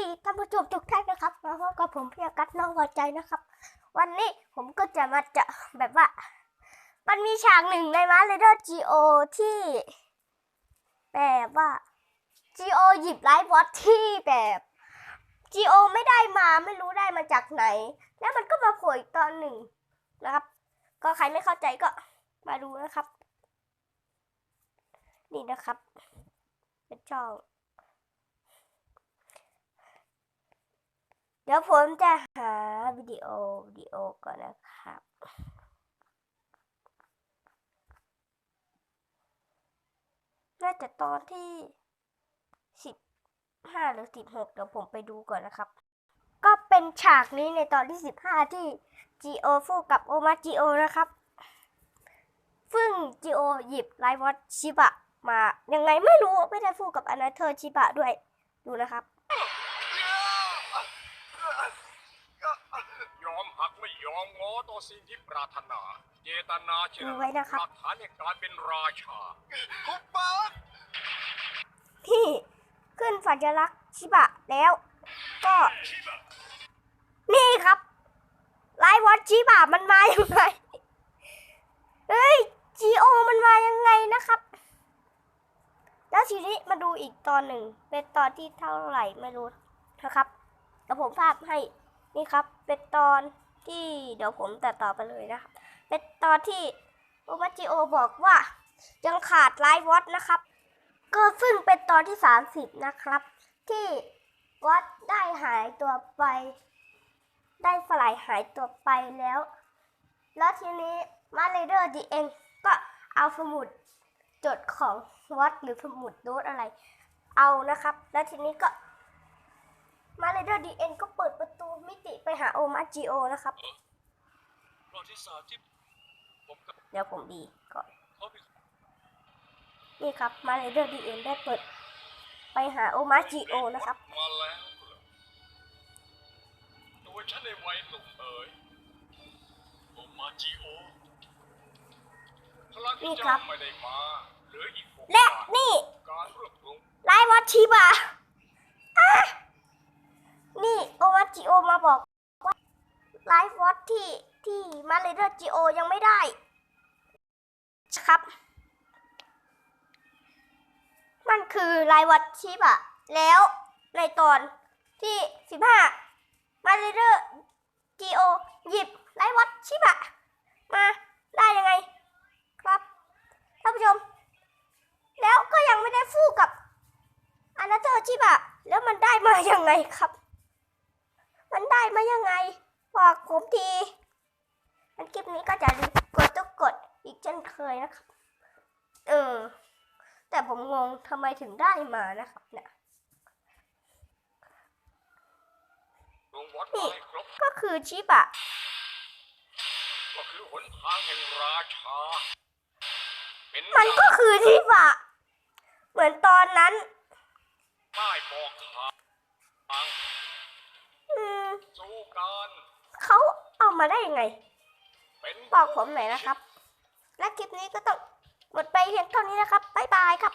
ดีท่านผู้ชมทุกท่านนะครับมาพบกับผมพี่กัสน้องหัวใจนะครับ วันนี้ผมก็จะมาจะแบบว่า มันมีฉากหนึ่งในมาเลเดอร์จีโอที่แบบว่าจีโอหยิบไลฟ์วอตที่แบบจีโอไม่ได้มาไม่รู้ได้มาจากไหน แล้วมันก็มาโผล่ตอนหนึ่งนะครับ ก็ใครไม่เข้าใจก็มาดูนะครับ นี่นะครับ เป็นช่อง เดี๋ยวผมจะหาวิดีโอวิดีโอก่อนนะครับน่าจะตอนที่สิบห้าหรือสิบหกเดี๋ยวผมไปดูก่อนนะครับ ก็เป็นฉากนี้ในตอนที่สิบห้าที่จีโอฟูกับโอมาจิโอนะครับซึ่งจีโอหยิบไลวอตชิบะมายังไงไม่รู้ไม่ได้ฟูกับอนาเธอร์ชิบะด้วยดูนะครับ ยอมหักไม่ยอมงอต่อ สิ่งที่ปรารถนา เจตนาเชื่ดูอไว้นะครับ หลักฐานแห่งการเป็นราชาคุปปะที่ขึ้นสัญลักษณ์ชิบะแล้ว ก็นี่ครับไลฟ์วอตชิบะมันมายังไงเฮ้ยจีโอมันมายังไงนะครับ แล้วทีนี้มาดูอีกตอนหนึ่ง เป็นตอนที่เท่าไหร่ไม่รู้นะครับเดี๋ยวผมภาพให้นี่ครับ เป็นตอน ที่เดี๋ยวผมตัดต่อไปเลยนะครับ เป็นตอนที่โอมาจิโอบอกว่ายังขาดไลฟ์วอตนะครับ ก็ซึ่งเป็นตอนที่ 30 นะครับ ที่วัดได้หายตัวไป ได้สลายหายตัวไปแล้ว แล้วทีนี้มาเลเดอร์ดีเองก็เอาสมุดจดของวัดหรือสมุดโน้ตอะไร เอานะครับ แล้วทีนี้ก็ มาเลเดอร์ดีเอ็นก็เปิดประตูมิติไปหาโอมาจิโอนะครับ ประวัติศาสตร์ที่ผมกับเดี๋ยวผมดีก่อน เขาเป็นนี่ครับมาเลเดอร์ดีเอ็นได้เปิดไปหาโอมาจิโอนะครับ มาแล้วเหรอตัวฉันในวัยหนุ่มเอ๋ยโอมาจิโอพลังที่นี่ครัเจ้าบ ไม่ได้มาเหลืออีกหกและ วัน นี่ การรวบรวม ไลฟ์วอตชิบะอะนี่โอมาจิโอมาบอกว่า ไลฟ์วอตที่ที่มาเลเดอร์จิโอยังไม่ได้ครับ มันคือไลฟ์วอตชิบะแล้วในตอนที่สิบห้ามาเลเดอร์จิโอหยิบไลฟ์วอตชิบะมาได้ยังไงครับท่านผู้ชม แล้วก็ยังไม่ได้ฟู่กับอันนั้นเธอชิบะแล้วมันได้มายังไงครับ มันได้มายังไง บอกผมทีอันคลิปนี้ก็จะกดต้องกดอีกเช่นเคยนะครับ เออ แต่ผมงงทำไมถึงได้มานะครับเนี่ยรวมวัดนี่มาให้ครบก็คือชิบะก็คือหนทางแห่งราชาเป็นมันก็คือชิบะเหมือนตอนนั้นป้ายบอกทางทางอืมสู่การ เขาเอามาได้ยังไงเป็นบอกผมหน่อยนะครับ และคลิปนี้ก็ต้องหมดไปเพียงเท่านี้นะครับ บ๊ายบายครับ